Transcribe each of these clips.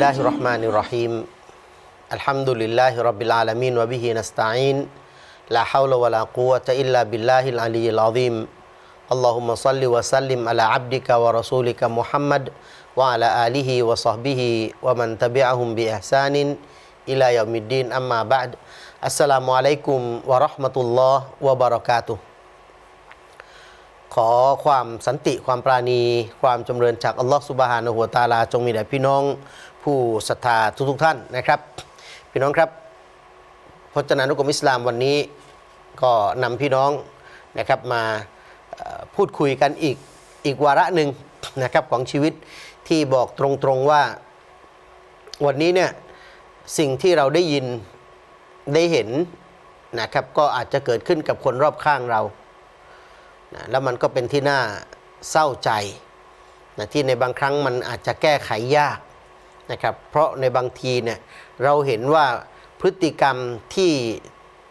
الله الرحمن الرحيم الحمد لله رب العالمين وبه نستعين لا حول ولا قوة إلا بالله العلي العظيم اللهم صل وسلم على عبدك ورسولك محمد وعلى آله وصحبه ومن تبعهم بإحسان إلى يوم الدين أما بعد السلام عليكم ورحمة الله وبركاته ขอความสันติความปราณี ผู้ศรัทธาทุกๆท่านนะครับ พี่น้องครับพจนานุกรมอิสลามวันนี้ก็นำพี่น้องนะครับมาพูดคุยกันอีกอีกวาระหนึ่งนะครับของชีวิตที่บอกตรงๆว่า วันนี้เนี่ยสิ่งที่เราได้ยินได้เห็นนะครับก็อาจจะเกิดขึ้นกับคนรอบข้างเรานะแล้วมันก็เป็นที่น่าเศร้าใจนะที่ในบางครั้งมันอาจจะแก้ไขยาก นะครับ เพราะในบางทีเนี่ยเราเห็นว่าพฤติกรรมที่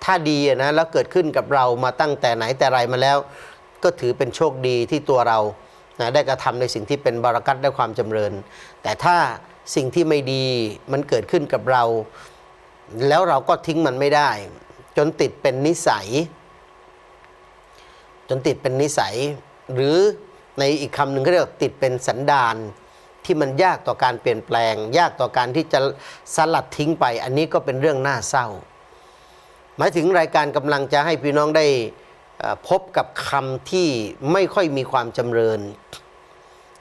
ถ้าดีนะแล้วเกิดขึ้นกับเรามาตั้งแต่ไหนแต่ไรมาแล้ว ก็ถือเป็นโชคดีที่ตัวเรานะได้กระทำในสิ่งที่เป็นบารักัตและความจำเริญ แต่ถ้าสิ่งที่ไม่ดีมันเกิดขึ้นกับเรา แล้วเราก็ทิ้งมันไม่ได้ จนติดเป็นนิสัย จนติดเป็นนิสัย หรือในอีกคำหนึ่งก็เรียกติดเป็นสันดาน ที่มันยากต่อการเปลี่ยนแปลง ยากต่อการที่จะสลัดทิ้งไป อันนี้ก็เป็นเรื่องน่าเศร้า หมายถึงรายการกำลังจะให้พี่น้องได้พบกับคำที่ไม่ค่อยมีความจำเริญ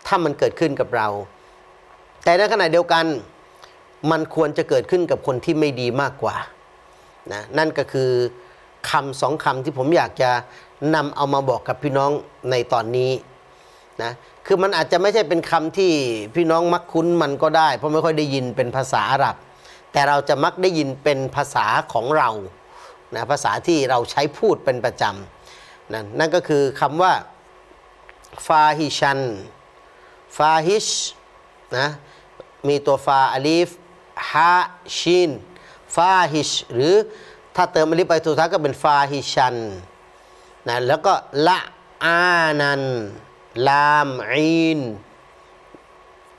ถ้ามันเกิดขึ้นกับเรา แต่ในขณะเดียวกันมันควรจะเกิดขึ้นกับคนที่ไม่ดีมากกว่านะนั่นก็คือคำสองคำที่ผมอยากจะนำเอามาบอกกับพี่น้องในตอนนี้นะ คือมันอาจจะไม่ใช่เป็นคำที่พี่น้องมักคุ้นมันก็ได้ เพราะไม่ค่อยได้ยินเป็นภาษาอาหรับ แต่เราจะมักได้ยินเป็นภาษาของเรานะภาษาที่เราใช้พูดเป็นประจำนะนั่นก็คือคำว่าฟาฮิชันฟาฮิชนะมีตัวฟาอลิฟฮาชินฟาฮิชหรือถ้าเติมอลิฟไปสุดท้ายก็เป็นฟาฮิชันนะแล้วก็ละอานัน ลามอีน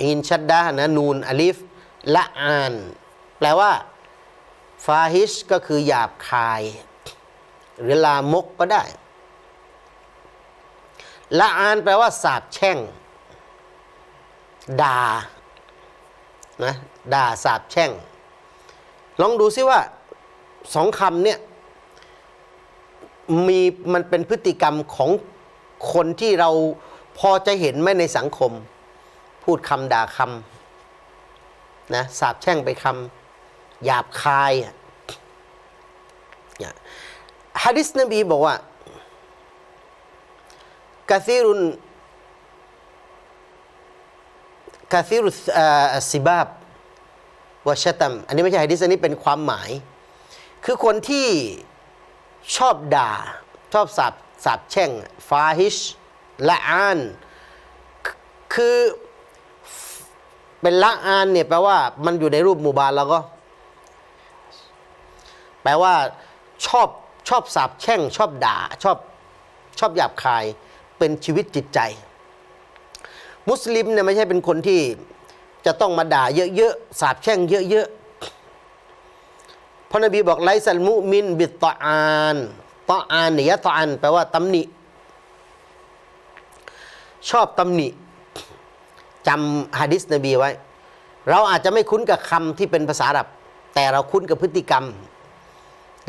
อีนชัดดานะนูนอลิฟละอาน แปลว่าฟาฮิชก็คือหยาบคาย หรือลามกก็ได้ละอานแปลว่าสาบแช่งด่านะด่าสาบแช่ง ลองดูซิว่าสองคำเนี่ยมีมันเป็นพฤติกรรมของคนที่เรา พอจะเห็นไหมในสังคม พูดคำด่าคำนะสาบแช่งไปคำหยาบคายอะฮะดิษนบีบอกว่ากะซีรุนกะซีรุสอัสซีบาบวชตัมอันนี้ไม่ใช่ฮะดิษอันนี้เป็นความหมาย คือคนที่ชอบด่า ชอบสาบสาบแช่งฟาฮิช ละอาน คือเป็นละอานเนี่ยแปลว่ามันอยู่ในรูปหมู่บานแล้วก็ แปลว่าชอบชอบสาบแช่ง ชอบด่าชอบชอบหยาบคายเป็นชีวิตจิตใจ มุสลิมเนี่ยไม่ใช่เป็นคนที่จะต้องมาด่าเยอะๆสาบแช่งเยอะๆพระนบีบอกไลซัลมุมิน บิตตอานตอานเนี่ยะตอานแปลว่าตำหนิ ชอบตำหนิจำฮะดิษนบีไว้ เราอาจจะไม่คุ้นกับคำที่เป็นภาษาอาหรับ แต่เราคุ้นกับพฤติกรรม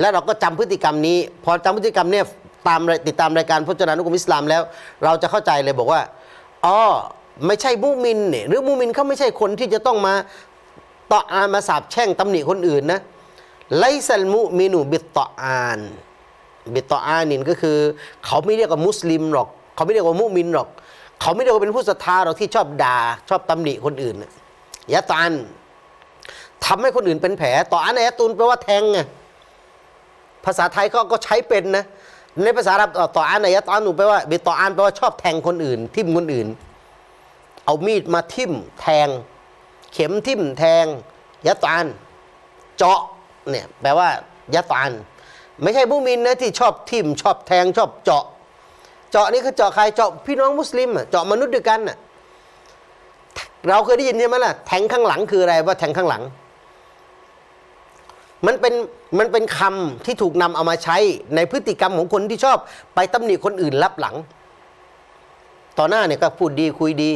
และเราก็จำพฤติกรรมนี้ พอจำพฤติกรรมเนี่ยตามติดตามรายการพจนานุกรมอิสลามแล้ว เราจะเข้าใจเลยบอกว่าอ๋อไม่ใช่มุมินเนี่ยหรือมุมินเขาไม่ใช่คนที่จะต้องมาต่ออานมาสาบแช่งตำหนิคนอื่นนะไลซัลมุมินูบิตตออาน บิตตออานินก็คือ เขาไม่เรียกว่ามุสลิมหรอก เขาไม่เรียกว่ามุมินหรอก เขาไม่เรียกว่าเป็นผู้ศรัทธาหรอกที่ชอบด่าชอบตำหนิคนอื่นยะตานทำให้คนอื่นเป็นแผล ต่ออันแอตุนแปลว่าแทงไงภาษาไทยก็ก็ใช้เป็นนะในภาษาอาหรับต่ออานยะตานหนูแปลว่าบิต่ออานแปลว่าชอบแทงคนอื่น ทิ่มคนอื่น เอามีดมาทิ่มแทง เข็มทิ่มแทงยะตานเจาะเนี่ยแปลว่ายะตานไม่ใช่มุมินนะที่ชอบทิ่มชอบแทงชอบเจาะ เจาะนี่คือเจาะใครเจาะพี่น้องมุสลิมอะเจาะมนุษย์ด้วยกันน่ะเราเคยได้ยินใช่ไหมล่ะแทงข้างหลังคืออะไรว่าแทงข้างหลัง มันเป็นมันเป็นคำที่ถูกนำเอามาใช้ในพฤติกรรมของคนที่ชอบ ไปตำหนิคนอื่นรับหลัง ต่อหน้าเนี่ยก็พูดดีคุยดี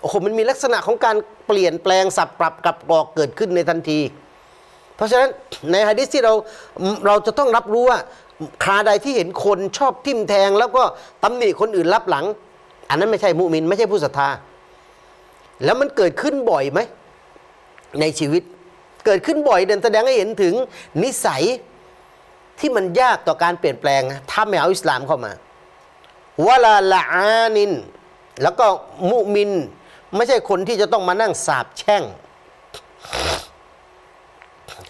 โอ้โหมันมีลักษณะของการเปลี่ยนแปลงสับปรับกับกรอกเกิดขึ้นในทันที เพราะฉะนั้นในฮะดิษที่เราเราจะต้องรับรู้ว่า คราใดที่เห็นคนชอบทิ่มแทง แล้วก็ตำหนิคนอื่นรับหลัง อันนั้นไม่ใช่มุมิน ไม่ใช่ผู้ศรัทธา แล้วมันเกิดขึ้นบ่อยไหม ในชีวิต เกิดขึ้นบ่อยเดินแสดงให้เห็นถึงนิสัยที่มันยากต่อการเปลี่ยนแปลง ถ้าไม่เอาอิสลามเข้ามาวะลาละอานิน แล้วก็มุมิน ไม่ใช่คนที่จะต้องมานั่งสาบแช่ง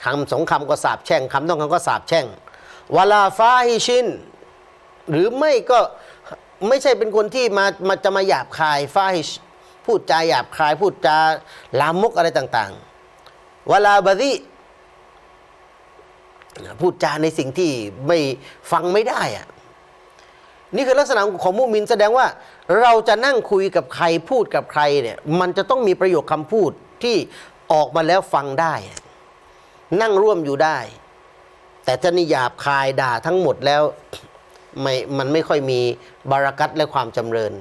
คำสองคำก็สาบแช่งคำต้องคำก็สาบแช่ง วลาฟาฮิชิน หรือไม่ก็ไม่ใช่เป็นคนที่มามาจะมาหยาบคายฟาฮิชพูดจาหยาบคาย พูดจาลามกอะไรต่างๆวลาบดิพูดจาในสิ่งที่ไม่ฟังไม่ได้อะนี่คือลักษณะของมุมินแสดงว่า เราจะนั่งคุยกับใครพูดกับใครเนี่ยมันจะต้องมีประโยคคำพูดที่ออกมาแล้วฟังได้ นั่งร่วมอยู่ได้ แต่ถ้านิยาบคายด่าทั้งหมดแล้วไม่มันไม่ค่อยมีบารักัตและความจำเริญ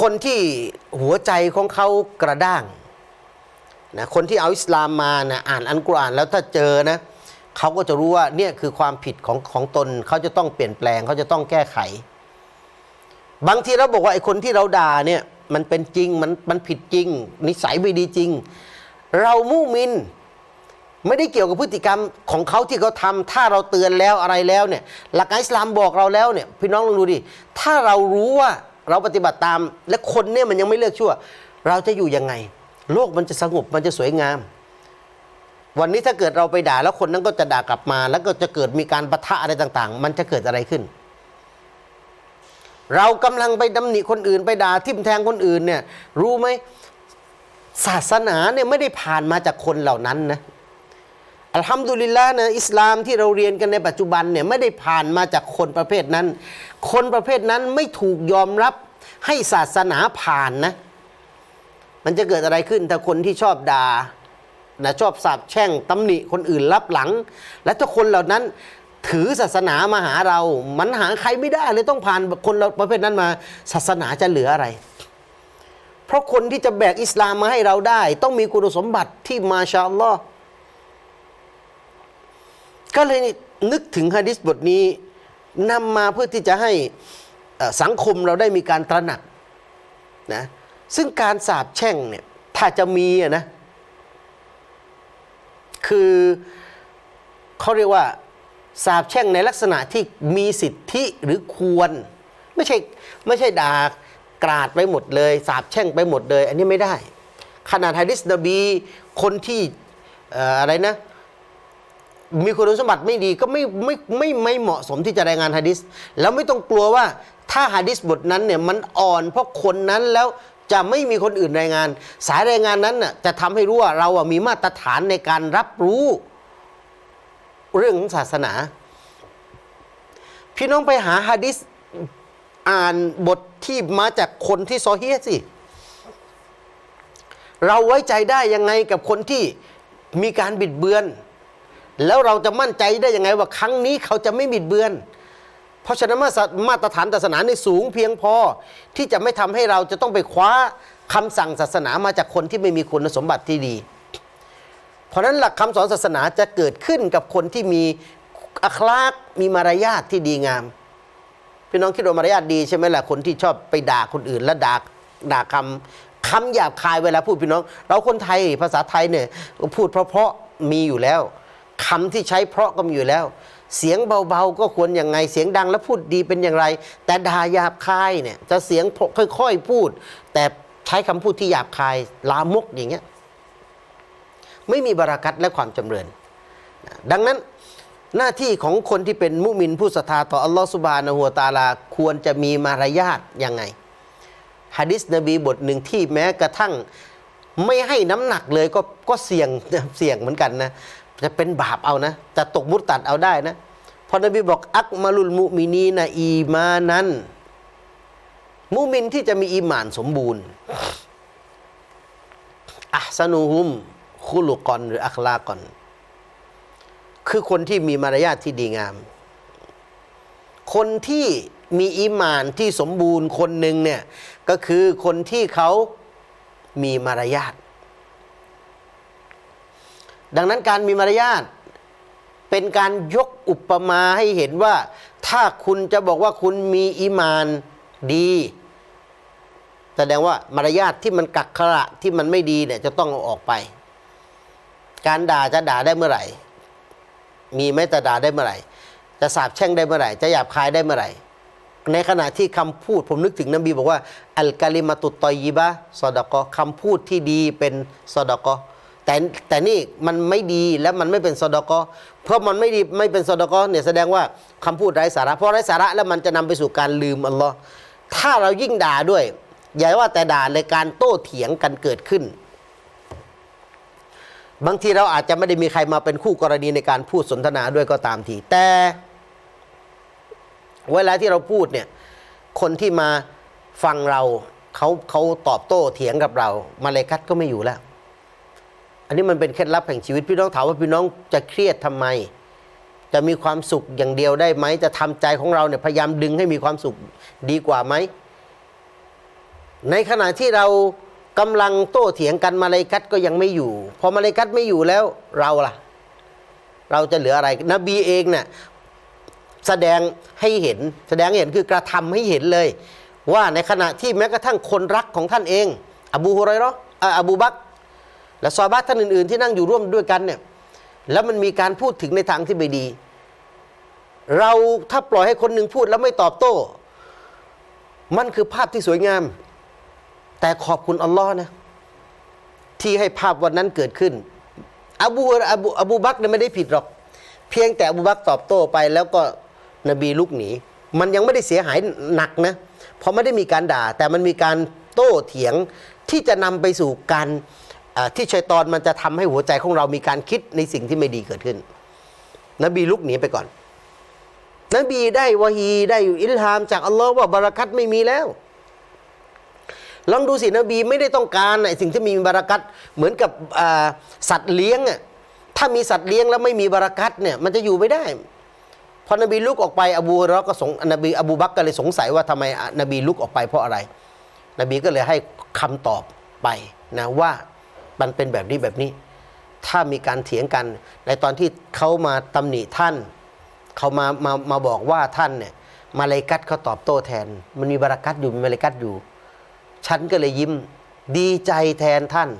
คนที่หัวใจของเขากระด้างนะคนที่เอาอิสลามมานะอ่านอันกุรอานแล้วถ้าเจอนะเขาก็จะรู้ว่าเนี่ยคือความผิดของของตนเขาจะต้องเปลี่ยนแปลงเขาจะต้องแก้ไข บางทีเราบอกว่าไอ้คนที่เราด่าเนี่ยมันเป็นจริงมันมันผิดจริง นิสัยไม่ดีจริง เรามุมิน ไม่ได้เกี่ยวกับพฤติกรรมของเขาที่เขาทำถ้าเราเตือนแล้วอะไรแล้วเนี่ยหลักการอิสลามบอกเราแล้วเนี่ยพี่น้องลองดูดิถ้าเรารู้ว่าเราปฏิบัติตาม และคนเนี่ยมันยังไม่เลิกชั่ว เราจะอยู่ยังไง โลกมันจะสงบมันจะสวยงาม วันนี้ถ้าเกิดเราไปด่าแล้วคนนั้นก็จะด่ากลับมา แล้วก็จะเกิดมีการปะทะอะไรต่าง ๆ มันจะเกิดอะไรขึ้น เรากำลังไปดำหนิคนอื่น ไปด่าทิ่มแทงคนอื่นเนี่ยรู้ไหมศาสนาเนี่ยไม่ได้ผ่านมาจากคนเหล่านั้นนะ อัลฮัมดุลิลละนะอิสลามที่เราเรียนกันในปัจจุบันเนี่ยไม่ได้ผ่านมาจากคนประเภทนั้น คนประเภทนั้นไม่ถูกยอมรับให้ศาสนาผ่านนะ มันจะเกิดอะไรขึ้นถ้าคนที่ชอบด่านะชอบสาบแช่งตำหนิคนอื่นรับหลัง และถ้าคนเหล่านั้นถือศาสนามาหาเรา มันหาใครไม่ได้เลยต้องผ่านคนเราประเภทนั้นมา ศาสนาจะเหลืออะไร เพราะคนที่จะแบกอิสลามมาให้เราได้ ต้องมีคุณสมบัติที่มาชาอัลลอฮ์ ก็เลยนึกถึงฮะดิษบทนี้นำมาเพื่อที่จะให้สังคมเราได้มีการตระหนักนะซึ่งการสาบแช่งเนี่ยถ้าจะมีะนะคือเขาเรียกว่าสาบแช่งในลักษณะที่มีสิทธิหรือควร ไม่ใช่ไม่ใช่ด่ากราดไปหมดเลยสาบแช่งไปหมดเลย อันนี้ไม่ได้ ขนาดฮะดิษนบีคนที่อะไรนะ มีคุณสมบัติไม่ดีก็ไม่ไม่ไม่ไม่เหมาะสมที่จะรายงานฮะดิษแล้วไม่ต้องกลัวว่าถ้าฮะดิษบทนั้นเนี่ยมันอ่อนเพราะคนนั้นแล้วจะไม่มีคนอื่นรายงาน สายรายงานนั้นน่ะจะทำให้รู้ว่าเราอะมีมาตรฐานในการรับรู้เรื่องของศาสนา พี่น้องไปหาฮะดิษอ่านบทที่มาจากคนที่ซอฮีฮ์สิ เราไว้ใจได้ยังไงกับคนที่มีการบิดเบือน แล้วเราจะมั่นใจได้ยังไงว่าครั้งนี้เขาจะไม่บิดเบือน เพราะฉะนั้นมาตรมาตรฐานศาสนาในสูงเพียงพอที่จะไม่ทำให้เราจะต้องไปคว้าคำสั่งศาสนามาจากคนที่ไม่มีคุณสมบัติที่ดี เพราะฉะนั้นหลักคำสอนศาสนาจะเกิดขึ้นกับคนที่มีอัคลากมีมารยาทที่ดีงามพี่น้องคิดว่ามารยาทดีใช่ไหมล่ะคนที่ชอบไปด่าคนอื่น และด่าด่าคำคำหยาบคายเวลาพูดพี่น้อง เราคนไทยภาษาไทยเนี่ยพูดเพราะๆมีอยู่แล้ว คำที่ใช้เพราะก็มีอยู่แล้ว เสียงเบาๆก็ควรอย่างไง เสียงดังแล้วพูดดีเป็นอย่างไร แต่ด่าหยาบคายเนี่ยจะเสียงค่อยๆพูด แต่ใช้คำพูดที่หยาบคายลามกอย่างเงี้ยไม่มีบารากัตและความจำเริญ ดังนั้นหน้าที่ของคนที่เป็นมุมินผู้ศรัทธาต่ออัลลอฮฺสุบานะฮูวตาลาควรจะมีมารยาทยังไงฮะดิษนบีบทหนึ่งที่แม้กระทั่งไม่ให้น้ำหนักเลยก็ก็เสี่ยงเสี่ยงเหมือนกันนะ จะเป็นบาปเอานะจะตกมุตตัดเอาได้นะพอนบีบอกอักมาลุลมุมินีนะอีมานั้น มุมินที่จะมีอีหมานสมบูรณ์อัสนูฮุมคุลุกอนหรืออัคลากอน คือคนที่มีมารยาทที่ดีงาม คนที่มีอีหมานที่สมบูรณ์คนหนึ่งเนี่ย ก็คือคนที่เขามีมารยาท ดังนั้นการมีมารยาทเป็นการยกอุปมาให้เห็นว่า ถ้าคุณจะบอกว่าคุณมีอีมานดี แสดงว่ามารยาทที่มันกักขระที่มันไม่ดีเนี่ยจะต้องเอาออกไป การด่าจะด่าได้เมื่อไหร่ มีไหมจะด่าได้เมื่อไหร่ จะสาบแช่งได้เมื่อไหร่ จะหยาบคายได้เมื่อไหร่ ในขณะที่คำพูดผมนึกถึงนบีบอกว่าอัลกาลิมาตุตตอยีบะซอดกอคำพูดที่ดีเป็นซอดกอ แต่แต่นี่มันไม่ดีและมันไม่เป็นซอดกอเพราะมันไม่ดีไม่เป็นซอดกอเนี่ยแสดงว่าคำพูดไร้สาระเพราะไร้สาระแล้วมันจะนำไปสู่การลืมอัลลอฮ์ถ้าเรายิ่งด่าด้วยอย่าว่าแต่ด่าเลยการโต้เถียงกันเกิดขึ้น บางทีเราอาจจะไม่ได้มีใครมาเป็นคู่กรณีในการพูดสนทนาด้วยก็ตามที แต่ เวลาที่เราพูดเนี่ยคนที่มาฟังเราเขาเขาตอบโต้เถียงกับเรา มาเลกัดก็ไม่อยู่แล้ว อันนี้มันเป็นเคล็ดลับแห่งชีวิตพี่น้องถามว่าพี่น้องจะเครียดทำไม จะมีความสุขอย่างเดียวได้ไหม จะทำใจของเราเนี่ยพยายามดึงให้มีความสุขดีกว่าไหม ในขณะที่เรากำลังโต้เถียงกันมาเลกัดก็ยังไม่อยู่ พอมาเลกัดไม่อยู่แล้วเราล่ะ เราจะเหลืออะไร นบีเองเนี่ยแสดงให้เห็น แสดงให้เห็นคือกระทำให้เห็นเลย ว่าในขณะที่แม้กระทั่งคนรักของท่านเอง อบูฮุไรเราะห์อะอบูบักร และซอฮาบะห์ท่านอื่นๆ ที่นั่งอยู่ร่วมด้วยกันเนี่ยแล้วมันมีการพูดถึงในทางที่ไม่ดี เราถ้าปล่อยให้คนหนึ่งพูดแล้วไม่ตอบโต้ มันคือภาพที่สวยงาม แต่ขอบคุณอัลลอฮ์นะ ที่ให้ภาพวันนั้นเกิดขึ้นอบูอบูอบูบักเนี่ยไม่ได้ผิดหรอก เพียงแต่อบูบักตอบโต้ไป แล้วก็นบีลุกหนี มันยังไม่ได้เสียหายหนักนะเพราะไม่ได้มีการด่า แต่มันมีการโต้เถียงที่จะนำไปสู่การ ที่ชัยตอนมันจะทำให้หัวใจของเรามีการคิดในสิ่งที่ไม่ดีเกิดขึ้น นบีลุกหนีไปก่อน นบีได้วะฮีได้อิลฮาม จากอัลลอฮ์ว่าบารักัตไม่มีแล้วลองดูสินบีไม่ได้ต้องการไอสิ่งที่มีบารักัตเหมือนกับสัตว์เลี้ยงอะถ้ามีสัตว์เลี้ยงแล้วไม่มีบารักัตเนี่ยมันจะอยู่ไม่ได้พอนบีลุกออกไปอบูฮุเราะห์ก็สงนบีอบูบักก็เลยสงสัยว่าทำไมนบีลุกออกไปเพราะอะไร นบีก็เลยให้คำตอบไปนะว่า มันเป็นแบบนี้แบบนี้ ถ้ามีการเถียงกัน ในตอนที่เขามาตำหนิท่าน เขามามามาบอกว่าท่านเนี่ยมาเลกัตเขาตอบโต้แทน มันมีบารักัตอยู่มีมาเลกัตอยู่ ฉันก็เลยยิ้มดีใจแทนท่าน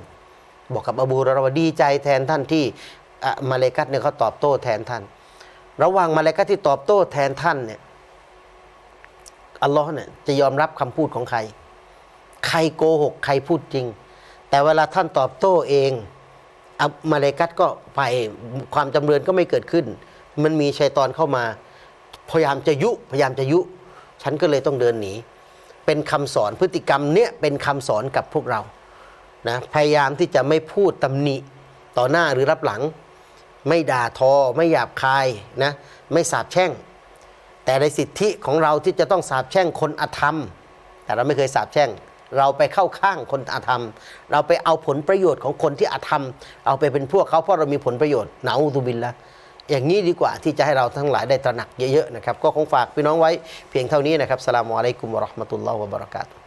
บอกกับอบูเราะห์ว่าดีใจแทนท่านที่มาเลกัตเนี่ยเขาตอบโต้แทนท่าน ระหว่างมาเลกัตที่ตอบโต้แทนท่านเนี่ยอัลลอฮ์เนี่ยจะยอมรับคำพูดของใคร ใครโกหก ใครพูดจริง แต่เวลาท่านตอบโต้เองอมาเลกัตก็ไปความจำเริญก็ไม่เกิดขึ้น มันมีชัยตอนเข้ามา พยายามจะยุพยายามจะยุ ฉันก็เลยต้องเดินหนี เป็นคำสอนพฤติกรรมเนี้ยเป็นคำสอนกับพวกเรานะพยายามที่จะไม่พูดตำหนิต่อหน้าหรือรับหลัง ไม่ด่าทอ ไม่หยาบคายนะไม่สาบแช่ง แต่ในสิทธิของเราที่จะต้องสาบแช่งคนอธรรม แต่เราไม่เคยสาบแช่ง เราไปเข้าข้างคนอาธรรม เราไปเอาผลประโยชน์ของคนที่อาธรรม เอาไปเป็นพวกเขาเพราะเรามีผลประโยชน์หนาอุตุบินละอย่างนี้ดีกว่าที่จะให้เราทั้งหลายได้ตระหนักเยอะๆนะครับ ก็คงฝากพี่น้องไว้เพียงเท่านี้นะครับสลามอะลัยกุมวะราะห์มะตุลลอฮ์วะบะเราะกาตุ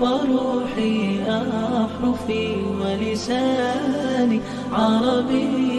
وروحي أحرفي ولساني عربية